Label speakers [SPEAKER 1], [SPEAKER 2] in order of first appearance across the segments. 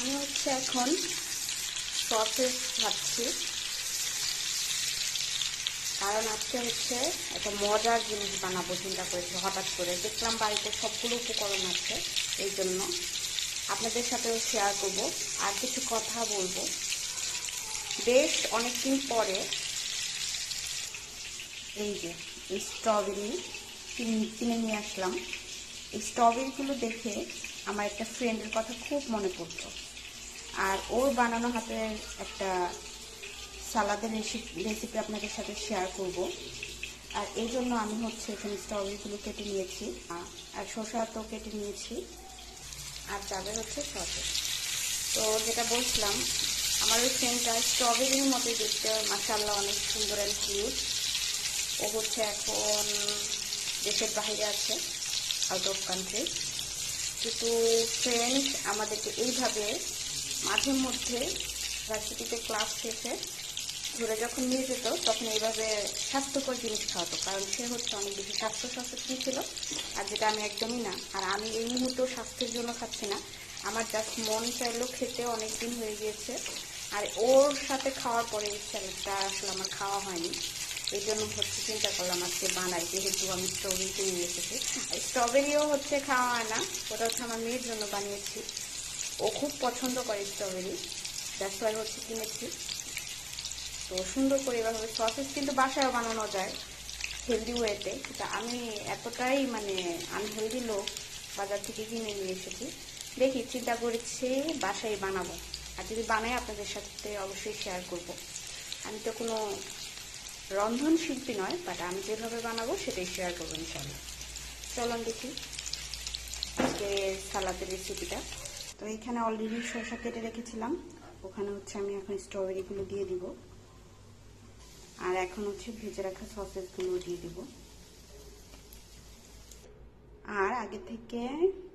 [SPEAKER 1] আমি হচ্ছে এখন সসেস ভাবছি কারণ আজকে হচ্ছে একটা মজার জিনিস বানাবো, চিন্তা করেছি, হঠাৎ করে। দেখলাম বাড়িতে সবগুলো উপকরণ আছে, এই জন্য আপনাদের সাথেও শেয়ার করব। আর কিছু কথা বলব। বেশ অনেকদিন পরে এই যে স্ট্রবেরি কিনে নিয়ে আসলাম। এই স্ট্রবেরিগুলো দেখে আমার একটা ফ্রেন্ডের কথা খুব মনে পড়তো। আর ওর বানানো হাতের একটা সালাদের রেসিপি রেসিপি আপনাদের সাথে শেয়ার করব। আর এই জন্য আমি হচ্ছে এখানে স্ট্রবেরিগুলো কেটে নিয়েছি। আর শসা তো কেটে নিয়েছি। আর যাবে হচ্ছে সসে তো যেটা বলছিলাম, আমার ওই ফ্রেন্ডটা স্ট্রবেরির মতোই দেখতে। মাসাল্লাহ অনেক সুন্দর অ্যান্ড কিউট ও হচ্ছে এখন দেশের বাইরে আছে আউট অফ কান্ট্রি কিন্তু ফ্রেন্ড আমাদেরকে এইভাবে মাঝে মধ্যে ভার্সিটিতে ক্লাস শেষে ঘুরে যখন নিয়ে যেত, তখন এইভাবে স্বাস্থ্যকর জিনিস খাওয়াতো। কারণ সে হচ্ছে অনেক বেশি স্বাস্থ্য সচেতন ছিল আর যেটা আমি একদমই না। আর আমি এই মুহূর্তেও স্বাস্থ্যের জন্য খাচ্ছি না। আমার জাস্ট মন চাইলেও খেতে অনেক দিন হয়ে গিয়েছে। আর ওর সাথে খাওয়ার পরে এই স্যালাডটা আসলে আমার খাওয়া হয়নি। এই জন্য হচ্ছে চিন্তা করলাম আজকে বানাই, যেহেতু আমি স্ট্রবেরি কিনে এসেছি স্ট্রবেরিও হচ্ছে খাওয়া হয় না, ওটা হচ্ছে আমার মেয়ের জন্য বানিয়েছি। ও খুব পছন্দ করে স্ট্রবেরি দ্যাটস হচ্ছে কিনেছি। তো সুন্দর করে এভাবে সসেস কিন্তু বাসায় বানানো যায় হেলদি ওয়েতে কিন্তু আমি এতটাই মানে আনহেলদি লোক, বাজার থেকে কিনে নিয়ে এসেছি। দেখি, চিন্তা করেছি বাসায় বানাবো। আর যদি বানাই, আপনাদের সাথে অবশ্যই শেয়ার করব। আমি তো কোনো রন্ধন শিল্পী নয় বাট আমি যেভাবে বানাবো সেটাই শেয়ার করব ইনশাল্লাহ চলুন দেখি আজকে সালাদের রেসিপিটা তো এখানে অলরেডি শসা কেটে রেখেছিলাম। ওখানে হচ্ছে আমি এখন স্ট্রবেরিগুলো দিয়ে দিব। আর এখন হচ্ছে ভেজে রাখা সসেসগুলো দিয়ে দিব। আর আগে থেকে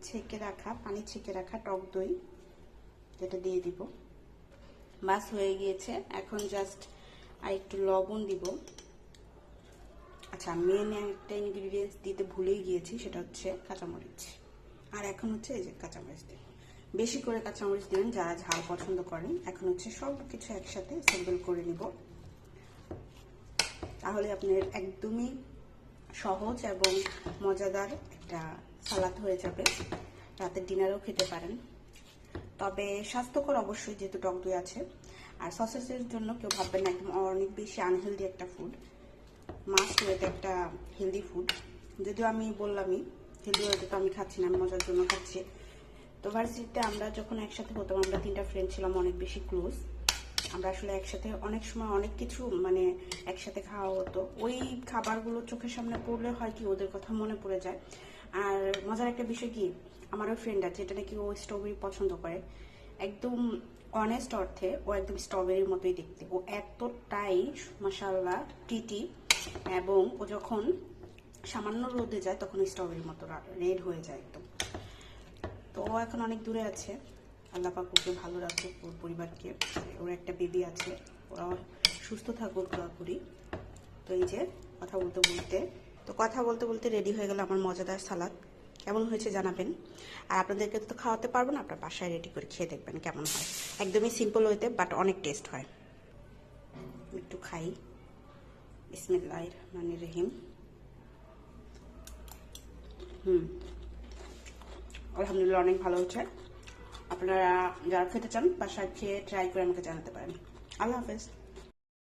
[SPEAKER 1] ছেঁকে রাখা, পানি ছেঁকে রাখা টক দই, যেটা দিয়ে দিব। বাস হয়ে গিয়েছে। এখন জাস্ট আর একটু লবণ দিব। আচ্ছা মেন একটা ইনগ্রিডিয়েন্টস দিতে ভুলেই গিয়েছি, সেটা হচ্ছে কাঁচামরিচ। আর এখন হচ্ছে এই যে কাঁচামরিচ দিব। বেশি করে কাঁচামরিচ দিবেন যারা ঝাল পছন্দ করেন। এখন হচ্ছে সব কিছু একসাথে সেম্বল করে নিব। তাহলে আপনার একদমই সহজ এবং মজাদার একটা সালাদ হয়ে যাবে। রাতের ডিনারও খেতে পারেন। তবে স্বাস্থ্যকর অবশ্যই যেহেতু টক দই আছে আর সসেসের জন্য কেউ ভাববেন না, একদম অনেক বেশি আনহেলদি একটা ফুড মাস্ট ওয়েতে একটা হেলদি ফুড যদিও আমি বললামই হেলদি ওয়েতে তো আমি খাচ্ছি না, আমি মজার জন্য খাচ্ছি। তো ভার্সিটিতে আমরা যখন একসাথে হতাম, আমরা তিনটা ফ্রেন্ড ছিলাম অনেক বেশি ক্লোজ আমরা আসলে একসাথে অনেক সময় অনেক কিছু মানে একসাথে খাওয়া হতো। ওই খাবারগুলো চোখের সামনে পড়লে হয় কি, ওদের কথা মনে পড়ে যায়। আর মজার একটা বিষয় কি, আমার ওই ফ্রেন্ড আছে যেটা নাকি ও স্ট্রবেরি পছন্দ করে। একদম অনেস্ট অর্থে ও একদম স্ট্রবেরির মতোই দেখতে। ও এতটাই মাসাল্লাহ টিটি এবং ও যখন সামান্য রোদে যায় তখন স্ট্রবেরির মতো রেড হয়ে যায় একদম। তো ও এখন অনেক দূরে আছে। আল্লাহ পাক ওকে ভালো রাখুক, ওর পরিবারকে। ওর একটা বেবি আছে। ওরা সুস্থ থাকুক করি। তো এই যে কথা বলতে বলতে তো কথা বলতে বলতে রেডি হয়ে গেল আমার মজাদার সালাদ। কেমন হয়েছে জানাবেন। আর আপনাদেরকে তো খাওয়াতে পারব না, আপনার বাসায় রেডি করে খেয়ে দেখবেন কেমন হয়। একদমই সিম্পল হইতে বাট অনেক টেস্ট হয়। একটু খাই। বিসমিল্লাহ রহমান রহিম। হুম। আলহামদুলিল্লাহ অনেক ভালো হচ্ছে। আপনারা যারা খেতে চান, বাসায় খেয়ে ট্রাই করে আমাকে জানাতে পারেন। আল্লাহ হাফেজ।